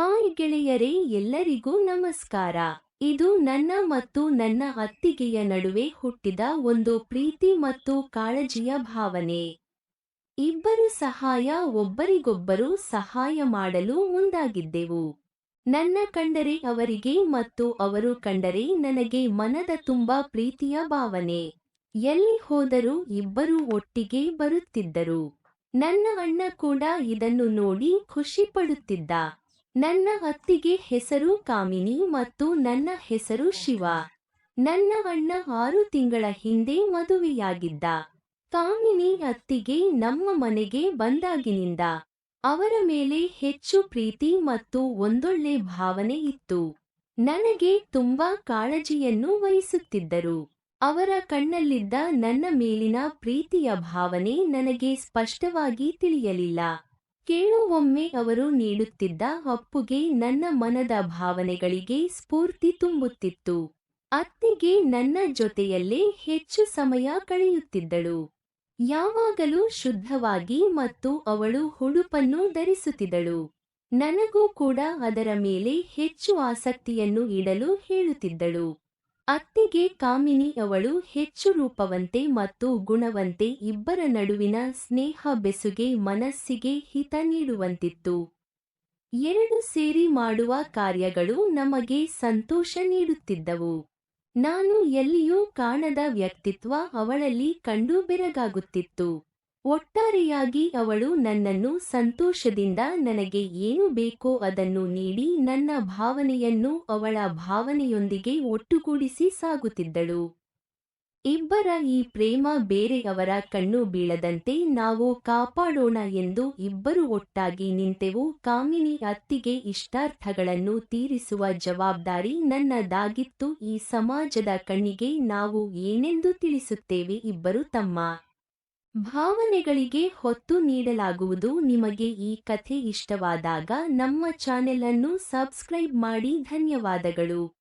Hi ಗೆಳೆಯರೇ, ಎಲ್ಲರಿಗೂ ನಮಸ್ಕಾರ. ಇದು ನನ್ನ ಮತ್ತು ನನ್ನ ಅತ್ತಿಗೆಯ ನಡುವೆ ಹುಟ್ಟಿದ ಒಂದು ಪ್ರೀತಿ ಮತ್ತು ಕಾಳಜಿಯ ಭಾವನೆ. ಇಬ್ಬರು ಸಹಾಯ, ಒಬ್ಬರಿಗೊಬ್ಬರು ಸಹಾಯ ಮಾಡಲು ಮುಂದಾಗಿದ್ದೆವು. ನನ್ನ ಕಂಡರೆ ಅವರಿಗೆ ಮತ್ತು ಅವರು ಕಂಡರೆ ನನಗೆ ಮನದ ತುಂಬಾ ಪ್ರೀತಿಯ ಭಾವನೆ. ಎಲ್ಲಿ ಹೋದರೂ ಇಬ್ಬರೂ ಒಟ್ಟಿಗೆ ಬರುತ್ತಿದ್ದರು. ನನ್ನ ಅಣ್ಣ ಕೂಡ ಇದನ್ನು ನೋಡಿ ಖುಷಿ ಪಡುತ್ತಿದ್ದ. ನನ್ನ ಅತ್ತಿಗೆ ಹೆಸರು ಕಾಮಿನಿ ಮತ್ತು ನನ್ನ ಹೆಸರು ಶಿವ. ನನ್ನ ಅಣ್ಣ ಆರು ತಿಂಗಳ ಹಿಂದೆ ಮದುವೆಯಾಗಿದ್ದ. ಕಾಮಿನಿ ಅತ್ತಿಗೆ ನಮ್ಮ ಮನೆಗೆ ಬಂದಾಗಿನಿಂದ ಅವರ ಮೇಲೆ ಹೆಚ್ಚು ಪ್ರೀತಿ ಮತ್ತು ಒಂದೊಳ್ಳೆ ಭಾವನೆ ಇತ್ತು. ನನಗೆ ತುಂಬಾ ಕಾಳಜಿಯನ್ನು ವಹಿಸುತ್ತಿದ್ದರು. ಅವರ ಕಣ್ಣಲ್ಲಿದ್ದ ನನ್ನ ಮೇಲಿನ ಪ್ರೀತಿಯ ಭಾವನೆ ನನಗೆ ಸ್ಪಷ್ಟವಾಗಿ ತಿಳಿಯಲಿಲ್ಲ. ಕೇಳುವೊಮ್ಮೆ ಅವರು ನೀಡುತ್ತಿದ್ದ ಅಪ್ಪುಗೆ ನನ್ನ ಮನದ ಭಾವನೆಗಳಿಗೆ ಸ್ಫೂರ್ತಿ ತುಂಬುತ್ತಿತ್ತು. ಅತ್ತಿಗೆ ನನ್ನ ಜೊತೆಯಲ್ಲೇ ಹೆಚ್ಚು ಸಮಯ ಕಳೆಯುತ್ತಿದ್ದಳು. ಯಾವಾಗಲೂ ಶುದ್ಧವಾಗಿ ಮತ್ತು ಅವಳು ಹುಡುಪನ್ನು ಧರಿಸುತ್ತಿದ್ದಳು. ನನಗೂ ಕೂಡ ಅದರ ಮೇಲೆ ಹೆಚ್ಚು ಆಸಕ್ತಿಯನ್ನು ಇಡಲು ಹೇಳುತ್ತಿದ್ದಳು. ಅತ್ತಿಗೆ ಕಾಮಿನಿ ಅವಳು ಹೆಚ್ಚು ರೂಪವಂತೆ ಮತ್ತು ಗುಣವಂತೆ ಇಬ್ಬರ ನಡುವಿನ ಸ್ನೇಹ ಬೆಸುಗೆ ಮನಸ್ಸಿಗೆ ಹಿತ ನೀಡುವಂತಿತ್ತು. ಎರಡು ಸೇರಿ ಮಾಡುವ ಕಾರ್ಯಗಳು ನಮಗೆ ಸಂತೋಷ ನೀಡುತ್ತಿದ್ದವು. ನಾನು ಎಲ್ಲಿಯೂ ಕಾಣದ ವ್ಯಕ್ತಿತ್ವ ಅವಳಲ್ಲಿ ಕಂಡು ಬೆರಗಾಗುತ್ತಿತ್ತು. ಒಟ್ಟಾರೆಯಾಗಿ ಅವಳು ನನ್ನನ್ನು ಸಂತೋಷದಿಂದ ನನಗೆ ಏನು ಬೇಕೋ ಅದನ್ನು ನೀಡಿ ನನ್ನ ಭಾವನೆಯನ್ನು ಅವಳ ಭಾವನೆಯೊಂದಿಗೆ ಒಟ್ಟುಗೂಡಿಸಿ ಸಾಗುತ್ತಿದ್ದಳು. ಇಬ್ಬರ ಈ ಪ್ರೇಮ ಬೇರೆಯವರ ಕಣ್ಣು ಬೀಳದಂತೆ ನಾವು ಕಾಪಾಡೋಣ ಎಂದು ಇಬ್ಬರು ಒಟ್ಟಾಗಿ ನಿಂತೆವು. ಕಾಮಿನಿ ಅತ್ತಿಗೆ ಇಷ್ಟಾರ್ಥಗಳನ್ನು ತೀರಿಸುವ ಜವಾಬ್ದಾರಿ ನನ್ನದಾಗಿತ್ತು ಈ ಸಮಾಜದ ಕಣ್ಣಿಗೆ ನಾವು ಏನೆಂದು ತಿಳಿಸುತ್ತೇವೆ ಇಬ್ಬರು ತಮ್ಮ ಭಾವನೆಗಳಿಗೆ ಹೊತ್ತು ನೀಡಲಾಗುವುದು. ನಿಮಗೆ ಈ ಕಥೆ ಇಷ್ಟವಾದಾಗ ನಮ್ಮ ಚಾನೆಲ್ ಅನ್ನು ಸಬ್ಸ್ಕ್ರೈಬ್ ಮಾಡಿ ಧನ್ಯವಾದಗಳು.